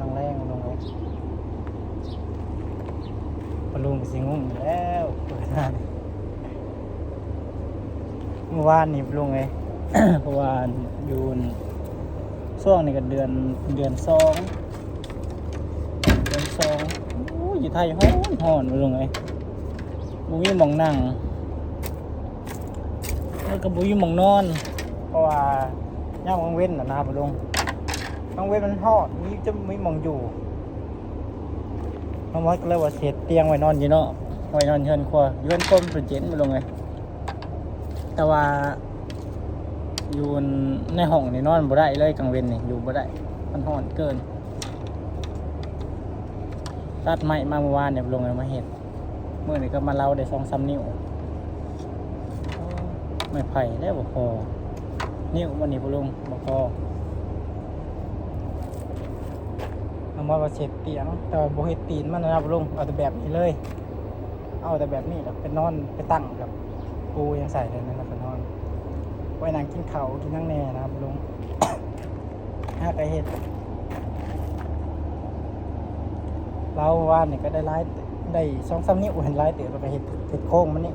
ำลังแรงลงเลยปลุงสิงงอยู่แล้วเปิดหน้าเมื่อวานนี่ปลุงเลยเพราะว่าอยู่ช่วงนี้ก็เดือนเดือนสองเดือนสองอ้ยอยู่ไทยฮ้อนฮ้อนปลุงเลยบุมีหมองนั่งแล้วก็บุมีหมองนอน เพราะว่าย่างวังเว้นนะนะครับลุง วังเว้นมันฮอดมีจะไมีหมองอยู่น้องมอสก็เลยว่าเสียเตียงไว้นอนอยู่เนาะไว้นอนเฮือนครัวอยืนก้มเป็นเจ็นมาลงเลยแต่ว่าอยู่ในห้องนี่นอนบ่ได้เลยกลางเว้นนี่อยู่บ่ได้ มันฮ้อนเกิน ตัดไม้มาเมื่อวานเนี่ยลงเลยมาเห็ดเมื่อนี้ก็มาเล่าได้สองสามนิ้วไม่ไผ่ได้บ่พอนิ้ววันนี้พลุงบ่พอ เอามว่าเสร็จเตียง แต่ว่าบ่เฮ็ดตีนมันนะครับลุงเอาแต่แบบนี้เลย เอาแต่แบบนี้แล้วไปนนอนไปตั้งกับปูยังใส่เลยนะครับไปนอน ไว้นั่งกินเขากินนั่งแน่นะครับลุงห้าไปเฮ็ดเราว่านนี่ก็ได้ไล่ได้สองสามนิ้วเห็นไล่เต๋อไปเฮ็ดเฮ็ดโค้งมันนี่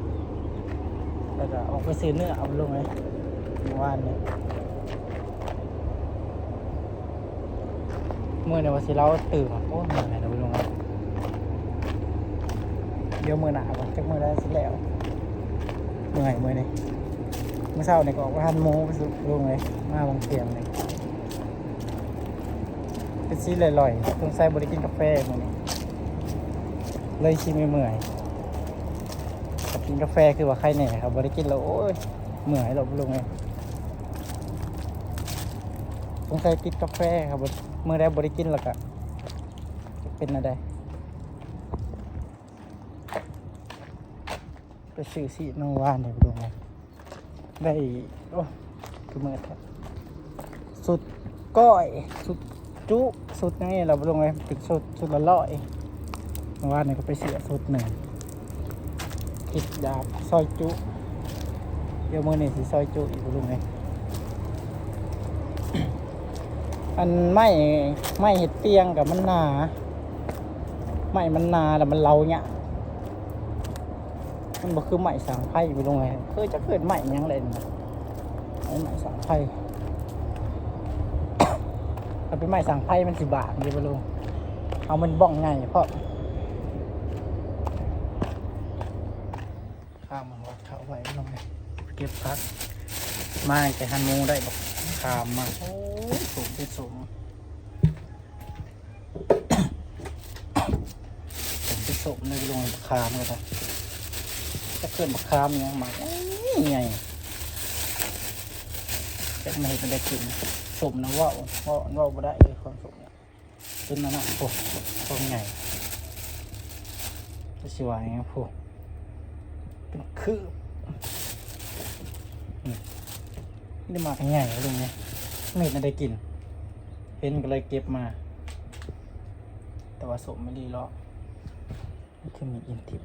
แล้วก็ออกไปซื้อเนื้อเอาลงเลยเมื่อวานเนี่เมื่อในวันที่เราตื่นมาโอ้เมื่อไหร่เราไปลงเลยเดี๋ยวมือหนาก่อนจักมือได้สิแล้วเมื่อยเมื่อยนี่เมื่อเช้านี่ก็ออกไปทานหมูไปสุดลงเลยมาบางเทียงเลยเป็นซีลอยๆต้องใส่บริกินกาแฟมือนี้เลยชิมไม่เมื่อยกินกาแฟคือว่าใครแหน่ครับบริกินแล้วโอ้ยเมื่อยเราลงเลยสงใสัยติดกาแฟครับบ่ เมื่อได้บริกินแล้วก็จะเป็นอะไรไปซื้อสีนวานเนี่ยลงเลยได้ โอ้คือเมื่อแท้สุดก้อย สุดจุสุดยังไงเราลงเลยติดสุดสุดละร้อยเมื่อวานเนี่ยก็ไปเสียสุดหนึ่งติดดาบซอยจุ เดี๋ยวมือนี่สิซอยจุอีกลุงไง อันไม่ไม่เห็ดเตียงกับมันหนาไม่มันหนาแต่มันเลาเนี่ยมันบ่คือไม้สางไผ่ไปลงไงเคยจะเกิดไม้ยังเลยนไม้สางไผ่ถ้าเป็นไม้สางไผ่มันสิบาทเดียวไปลงเอามันบ้องไงเพราะข้ามมาวัดเขาไว้ลงไงเก็บพักมาแต่ฮันมูได้บอกามมาโอ้สูงที่สูงผมที่สูงเลยลงบักขามเลยครับจะเกินบักขามยังมาโอ้ยจะไม่ให้เป็นได้กินสมนะว่าว่าว่าวบ่ได้เลยความสมเนี่ยเป็นนั่นน่ะโอ้ตัวใหญ่จะสวยไงพวกเป็นคืบ นี่มากันใหญ่เลยลุงเนี่ยไม่เห็นอะไรกิน เห็นก็เลยเก็บมา แต่ว่าสมไม่ดีหรอกนี่คือมีอินทิม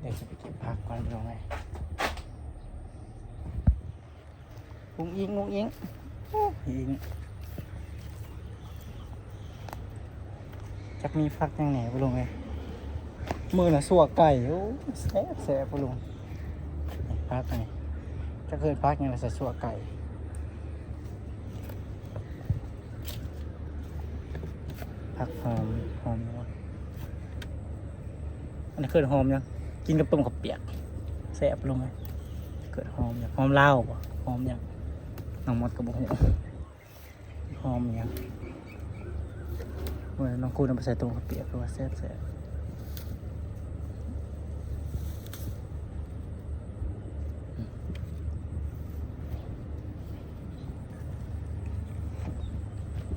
เดี๋ยวจะไปเก็บผักก่อนลงไงงุ้งอิงงุ้งอิงอิงจักมีผักยังไหนบุลุงไง มือน่ะสัวไก่โอ้แซ่บแซ่บลุงพักอันนี้จะเคยพักยังไงใส่สัวไก่พักหอมหอมอันนี้เคยหอมยังกินกับต้มกับเปียกแซ่บลุงไงเกิดหอมยังหอมเหล้าหอมยังน้องมดกับบุหหอมยังเมื่อน้องคูนเอาไปใส่ต้มกับเปียกเพราะว่าแซ่บแซ่บ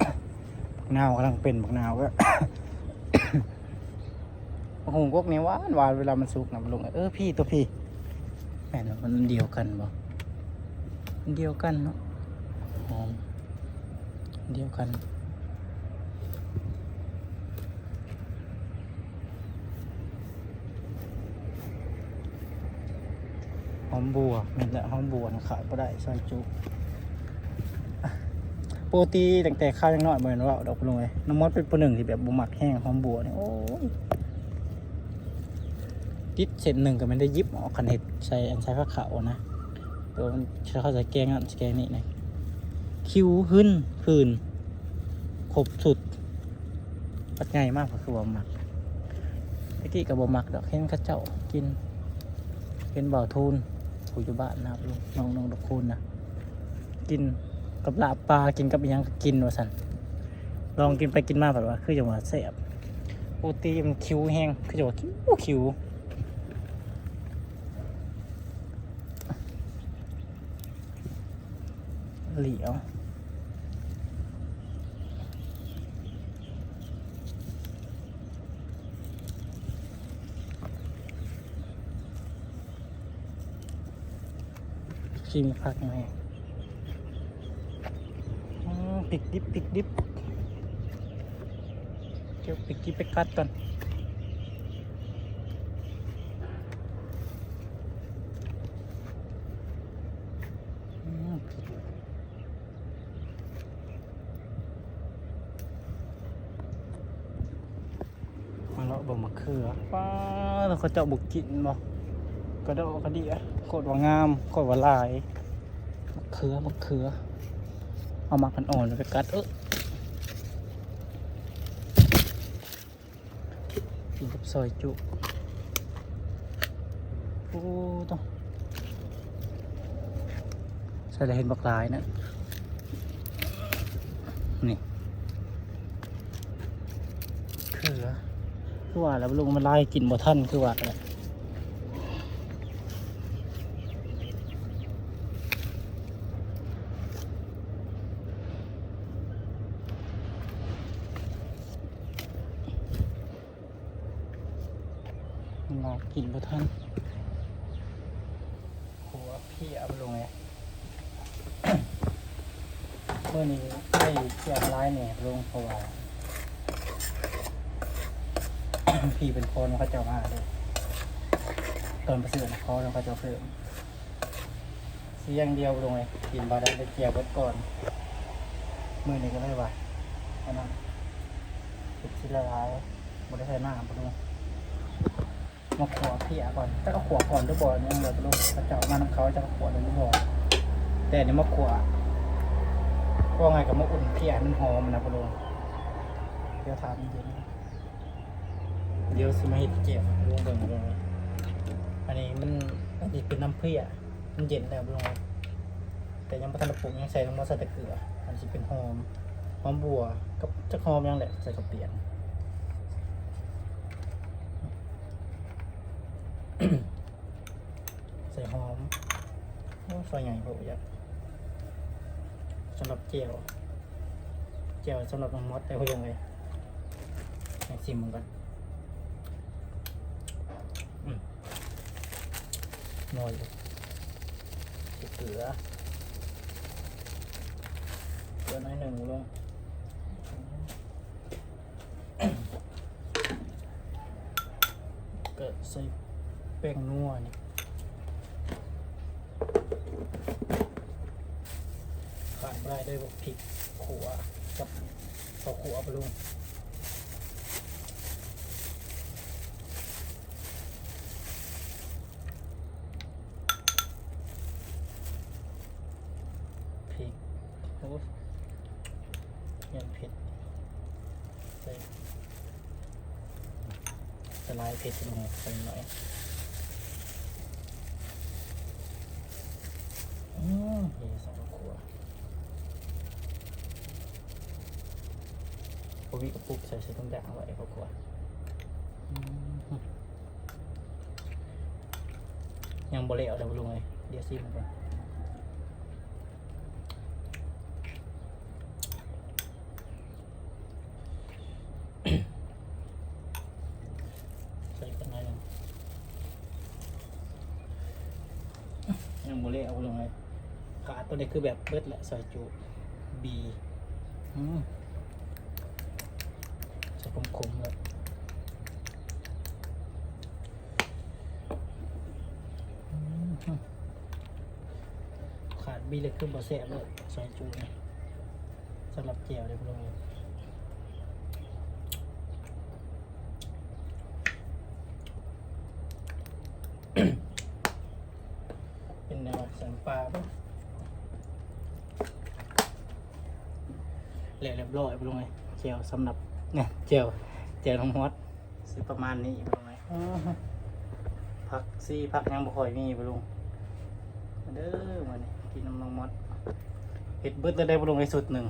บัก นาวกำลังเป็นบักนาวก็โอ้โหพวกนี้หวานหวานเวลามันสุกนะมันลงเออพี่ตัวพี่แม่นมันเดียวกันบ่มันเดียวกันเนาะหอมเดียวกันหอมบัวนี่แหละหอมบัวนะขายก็ได้ซอยจุ ปกติตั้งแต่ข้าวยังน้อยเหมือนว่าดอกลงเลยน้ำมดเป็นปหนึ่งที่แบบบุหมักแห้งหอมบัวเนี่ยโอ้ยติดเศษหนึ่งก็ไม่ได้ยิบออกคันเห็ดใส่อันใส่ผ้าขาวนะตัวมันเขาใส่แกงอันแกงนี่นะคิ้วหึ้นหืนครบสุดปัดง่ายมากก็คือบ่หมักตะกี้กับบ่หมักดอกเห็นข้าเจ้ากินเป็นบ่าวทูนผู้อยู่บ้านนะครับลุงน้องน้องดอกคูณนะกิน กับลาบปลากินกับอิหยังก็กินว่าสันลองกินไปกินมาแบบว่า คือจังหวะแซ่บโอตีมันคิวแห้งคือจังหวะคิวคิวเหลียวชิมพักไงอืม ปิกดิบปิกดิบเดี๋ยวปิกดิบไปกัดก่อนมาเลาะบ่มะเขือป้าแล้วเขาเจาะบุกกินบ่กระโดดกระเดียโคตรว่างามโคตรว่าลายมะเขือมะเขือ เอามากันอ่อนไปกัดเออกินกับซอยจุโอ้ต้องใส่อะไรเห็นบักลายนะนี่คือคือว่าแล้วลุงมันไล่กินบ่ท่านคือว่าแหละมันไล่กินบ่ท่านหัวพี่เอาไปลงไง เมื่อนี้ได้ เกี่ยวร้ายเนี่ยลงเพราะว่า พี่เป็นคนเขาจ้ามาเลยตอนไปซื้อนะเขาแล้วเขาจ้าเพิ่มเสียอย่างเดียวลงเลยกินบาได้ไปเกี่ยวเบิดก่อน มือนี้ก็ไม่ไหวอันนั้นติดชิ้นละลายบได้ใส่หน้าปลงมาขวเพี่ก่อนถ้าก็ขวก่อนด้วยบอลเนี่ยเราจะลงเขาเจ้ามาน้ำเขาจะขวด้วยบอลแต่อันนี่มาขว ว่าไงกับมะอุ่นพี่มันหอมนะปลงเดี๋ยวทานเย็นเดี๋ยวสิมาเห็ดเจียวลงเบิ่งลงอันนี้มันอันนี้เป็นน้ำเพื่อมันเย็นแล้วลงแต่ยังไม่ทันปรุงยังใส่ลงมาใส่ต่เกลืออันนี้เป็นหอมหอมบัวกับจะหอมยังแหละใส่กระเปียนใส่หอมโอ้ซอยใหญ่พออยาก สำหรับเจียวเจียวสำหรับน้องมดแต่พอยังไงให้ชิมมันก่อนนอยเกลือเกลือน้อยหนึ่งลงเก็ใส่แป้งนัวนี่ขา ด้วยพวกพริกขัวกับข้าวขัวไปลุงพริกโอ้ยยังเผ็ดใส่สไลด์เผ็ดลงไปหน่อยอืมเฮ้สองขวดพอวิกับปุ๊บใส่ใส่ต้อง ด่างไว้ขวดอืมยังบ่เละเอาเดี๋ยวลงเลยเดี๋ยวซิมก่อนใส่กันหน่อยหนึงยังโมเล่เอาลงเลยขาตัวนี้คือแบบเบิดแหละซอยจูบีอืมใส่คมๆเลยอืม ขาดบีเลยคือบอแสบเลยซอยจูนี่ำหรับเจียวเดี๋ยวลงเลยเป็นแนวสันปลาปะเละเรียบร้อยไปลงเลยเจียวสำหรับเนี่ยเจียวเจียวน้องมดสิประมาณนี้ไปลงเลยพักซี่พักยังบ่ค่อยมีไปลงมาเด้อมานี่ กินน้ำน้องมดเห็ดเบิดแล้วได้ไปลงในสุดหนึ่ง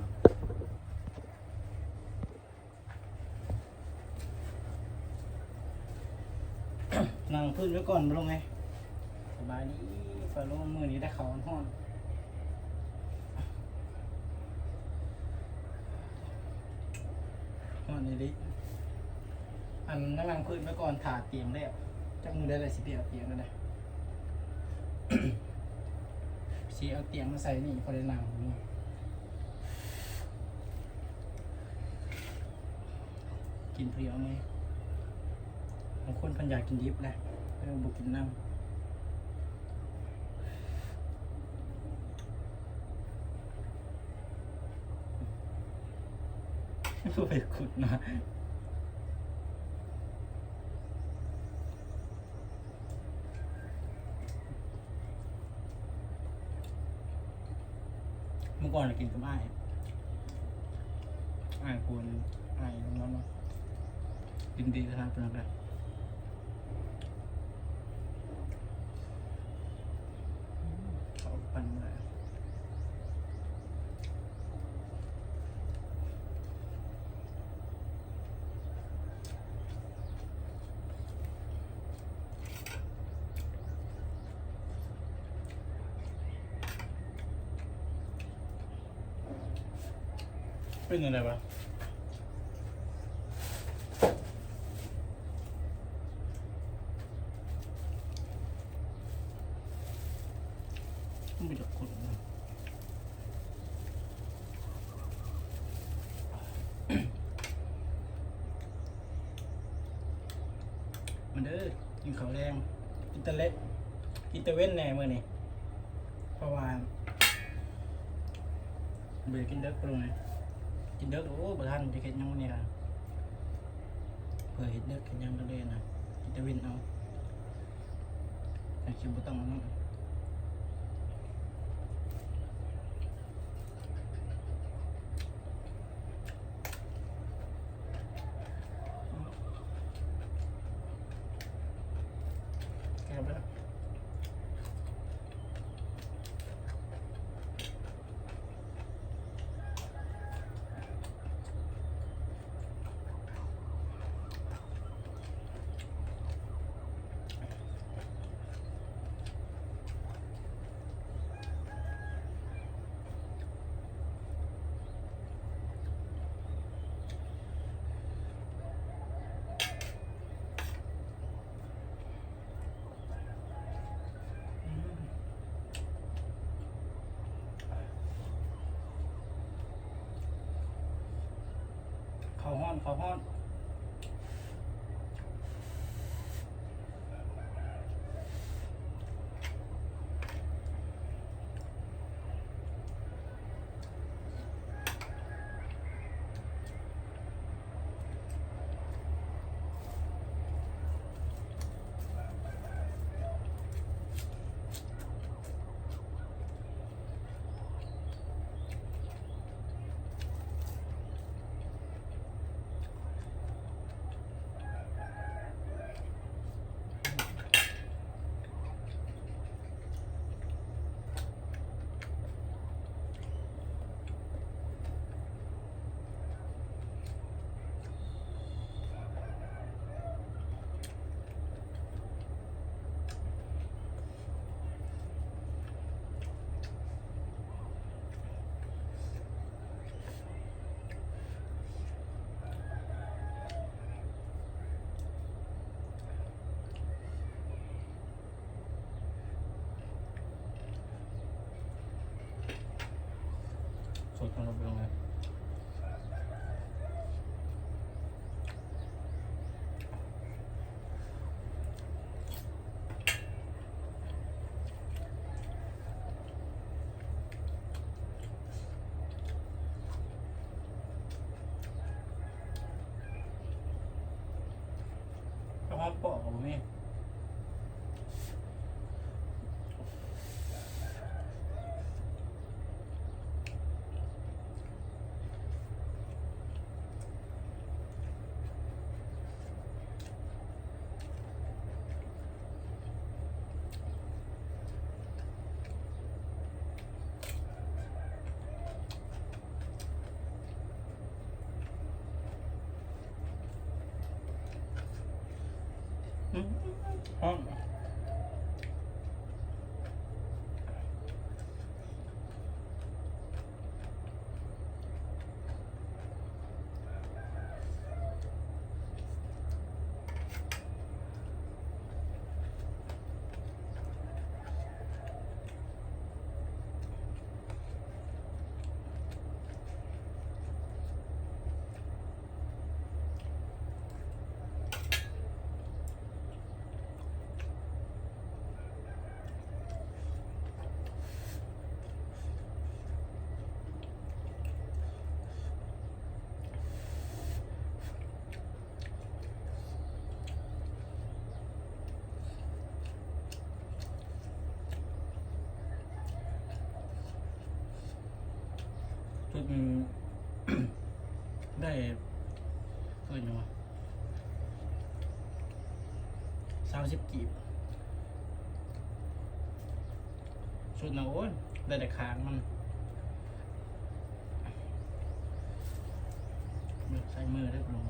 นั่งพื้นไว้ก่อนมาลงไงสบายดีฝ่าลงมือนี้ได้เขาห้อนห้อนนี่ดิอันนั่งนั่งพื้นไว้ก่อนถาเตียงแล้วจักมือได้เลยสิเปียกเตียงนั่นแหละ สีเอาเตียงมาใส่นี่พอได้นั่งนี่กินเพลียวไหมบางคนพันอยากกินดิบแหละเออบุกินน้ำไปขุด มื่อก่อนกินกับอ้ไอ้ควรอ้น้องๆกินดีนะครับเป็นอะไร เขาปั่นมา เป็นอะไรวะไม่จะขุดนะมันเด้อกินข้าวแรงกินตะเล็ดกินตะเว้นแน่มื่อนี่เพราะว่าเบื่อกินเด็กปรุงไง กินเด็กโอ้บ่ทันจะเห็นยังเนี่ยเผื่อเห็นเด็กเห็นยังก็เลยนะกินแตะวินเอาแต่คิดบ่ต้องเอาเน เขาห้อนเขาห้อน Kenapa kamu? ลง อืม ได้กินยังวะสามสิบกีบชุดนะโอ้ยได้แต่ค้างมันใส่มือได้ปลง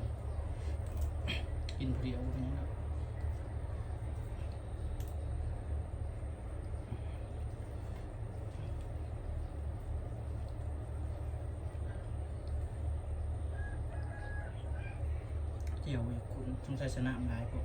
กินเพลียวอย่างนี้นะ เกี่ยวอีกคุณสงสัยชนะมันหลายพวก